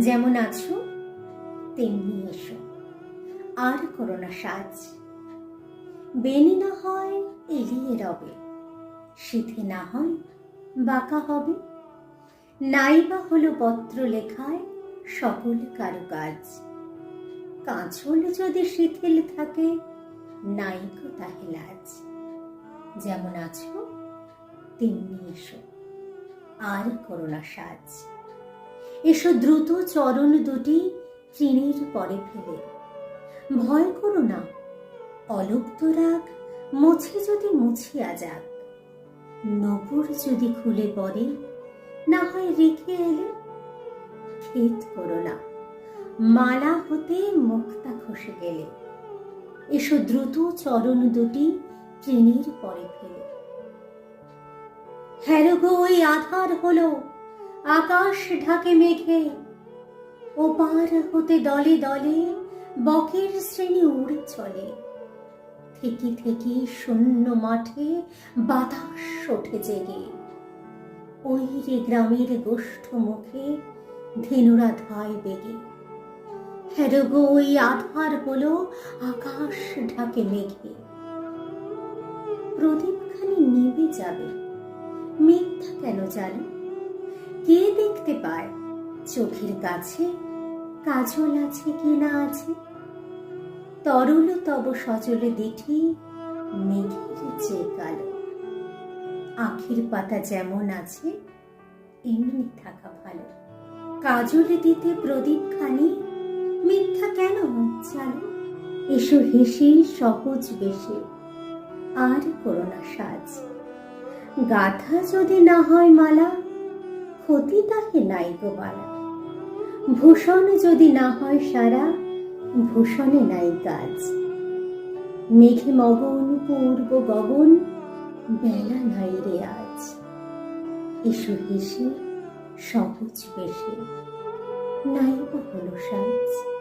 যেমন আছো, তেমনি এসো। আর করো না সাজ। বেনি না হয় এড়িয়ে রবে সিথে না হয় বাঁকা হবে। নাইবা হলো পত্র লেখায় সকল কারুকাজ। কাঁচল যদি শিথিল থাকে নাইকো তাহে লাজ। যেমন আছো, তেমনি এসো। আর করো না সাজ। এসো দ্রুত চরণ দুটি তৃণের পরে ফেলে। ভয় করো না, অলুপ্ত রাগ মুছে যদি মুছিয়া যাক। নপুর যদি খুলে পড়ে, না হয় রেখে এলে? খেদ করো না, মালা হতে মুক্তা খসে গেলে। এসো দ্রুত চরণ দুটি ট্রেনের পরে ফেলে। হ্যালো গো, ওই আধার হলো। আকাশ ঢাকে মেঘে ওপার হতে দলে দলে বকের শ্রেণি উড়ে চলে। থেকে থেকে শূন্য মাঠে বাতাস ওঠে জেগে। ওই রে গ্রামের গোষ্ঠ মুখে ধেনুরা ধায় বেগে। হ্যারো গো, ওই আধার হলো আকাশ ঢাকে মেঘে। প্রদীপখানি নিভে যাবে মিথ্যা কেন জানো? কে দেখতে পায়? চোখের কাছে কাজল আছে কি না আছে? তরল তব সজলে দিঠি মেঘের কালো। আখের পাতা যেমন আছে, এমনি থাকা ভালো। কাজলে দিতে প্রদীপ খানি, মিথ্যা কেন জানো? এসো হেসে সহজ বেশে, আর করোনা সাজ। গাথা যদি না হয় মালা ক্ষতি তাহে নাই গো ভূষণ যদি না হয় সারা, ভূষণে নাই কাজ। মেঘে মগন, পূর্ব গগন, বেলা নাই রে আজ। এসো হেসে সহজ বেশে, নাই বা হলো সাজ।